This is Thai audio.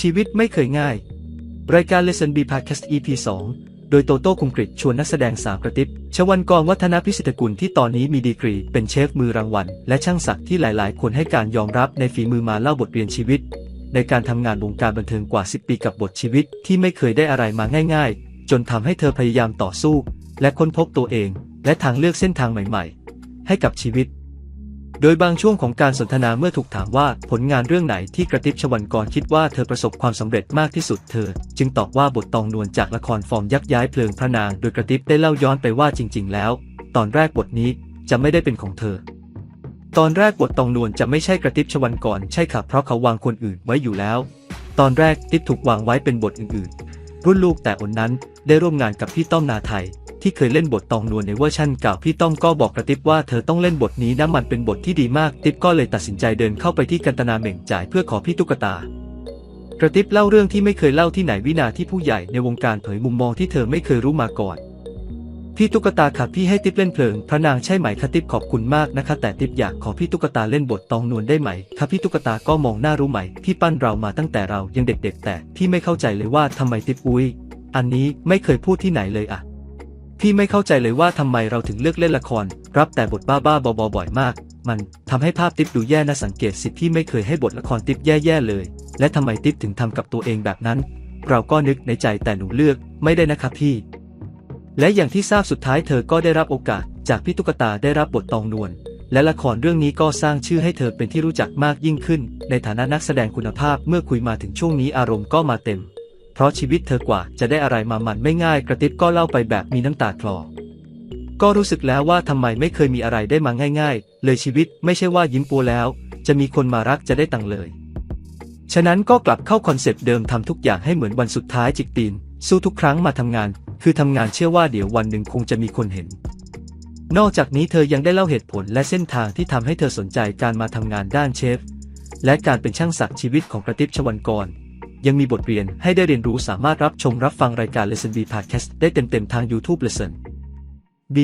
ชีวิตไม่เคยง่าย รายการ Lesson B Podcast EP 2 โดยโตโต้คุมกริตชวนนักแสดงสาวกระติบชวันกรวัฒนพิสิทธกุลที่ตอนนี้มีดีกรีเป็นเชฟมือรางวัล และช่างศักดิ์ที่หลายๆ คนให้การยอมรับในฝีมือมาเล่าบทเรียนชีวิต ในการทำงานวงการบันเทิงกว่า 10 ปีกับบทชีวิตที่ไม่เคยได้อะไรมาง่าย ๆ จนทำให้เธอพยายามต่อสู้ และค้นพบตัวเอง และทางเลือกเส้นทางใหม่ ๆ ให้กับชีวิต โดยบางช่วงของการสนทนาเมื่อถูกถามว่าผลงานเรื่องไหนที่กระติบชวันกรคิดว่าเธอประสบความสำเร็จมากที่สุดเธอ จึงตอบว่าบทตองนวลจากละครฟอร์มยักย้ายเพลิงพระนาง โดยกระติบได้เล่าย้อนไปว่าจริง ๆ แล้ว ตอนแรกบทนี้จะไม่ได้เป็นของเธอ ตอนแรกบทตองนวลจะไม่ใช่กระติบชวันกรใช่ค่ะเพราะเขาวางคนอื่นไว้อยู่แล้ว ตอนแรกติ๊บถูกวางไว้เป็นบทอื่นๆรุ่นลูกแต่อนนั้นได้ร่วมงานกับพี่ต้อมนาไทย ที่เคยเล่นบทตองนวลในเวอร์ชั่นเก่าพี่ต้อมก็บอกกระติบว่าเธอต้องเล่นบทนี้นะมันเป็นบทที่ดีมากติ๊บก็เลยตัดสินใจเดินเข้าไปที่กันตนาเหม่งจ่ายเพื่อขอพี่ตุ๊กตากระติบเล่าเรื่องที่ไม่เคยเล่าที่ไหนวินาที่ผู้ใหญ่ในวงการเผยมุมมองที่เธอไม่เคยรู้มาก่อน พี่ตุ๊กตาค่ะพี่ให้ติ๊บเล่นเพลิงพระนางใช่ไหมคะติ๊บขอบคุณมากนะคะ แต่ติ๊บอยากขอพี่ตุ๊กตาเล่นบทตองนวลได้ไหมคะพี่ตุ๊กตาก็มองหน้ารู้ไหมพี่ปั้นเรามาตั้งแต่เรายังเด็ก ๆ แต่พี่ไม่เข้าใจเลยว่าทำไมติ๊บอุ้ยอันนี้ไม่เคยพูดที่ไหนเลยอะ พี่ไม่เข้าใจเลยว่าทำไมเราถึงเลือกเล่นละคร รับแต่บทบ้าๆบอๆบ่อยมาก มันทำให้ภาพติ๊บดูแย่น่าสังเกตสิพี่ไม่เคยให้บทละครติ๊บแย่ๆเลย และทำไมติ๊บถึงทำกับตัวเองแบบนั้น เราก็นึกในใจแต่หนูเลือกไม่ได้นะครับพี่ และอย่างที่ทราบสุดท้ายเธอก็ได้รับโอกาส จากพี่ตุ๊กตาได้รับบทตองนวลและละครเรื่องนี้ก็สร้างชื่อให้เธอเป็นที่รู้จักมากยิ่งขึ้น ในฐานะนักแสดงคุณภาพเมื่อคุยมาถึงช่วงนี้อารมณ์ก็มาเต็ม ราะชีวิตเธอกว่าจะได้อะไรมามันไม่ง่ายกระติบก็เล่าไปแบบมีน้ำตาคลอ ก็รู้สึกแล้วว่าทำไมไม่เคยมีอะไรได้มาง่าย ๆ เลยชีวิตไม่ใช่ว่ายิ้มปูแล้ว จะมีคนมารักจะได้ตังเลย ฉะนั้นก็กลับเข้าคอนเซปต์เดิมทำทุกอย่างให้เหมือนวันสุดท้ายจิกตีน สู้ทุกครั้งมาทำงาน คือทำงานเชื่อว่าเดี๋ยววันหนึ่งคงจะมีคนเห็น นอกจากนี้เธอยังได้เล่าเหตุผลและเส้นทางที่ทำให้เธอสนใจการมาทำงานด้านเชฟและการเป็นช่างศักดิ์ชีวิตของกระติบชวันกร ยังมีบทเรียนให้ได้เรียนรู้สามารถรับชมรับฟังรายการ Lesson B Podcast ได้เต็มๆทาง YouTube Lesson B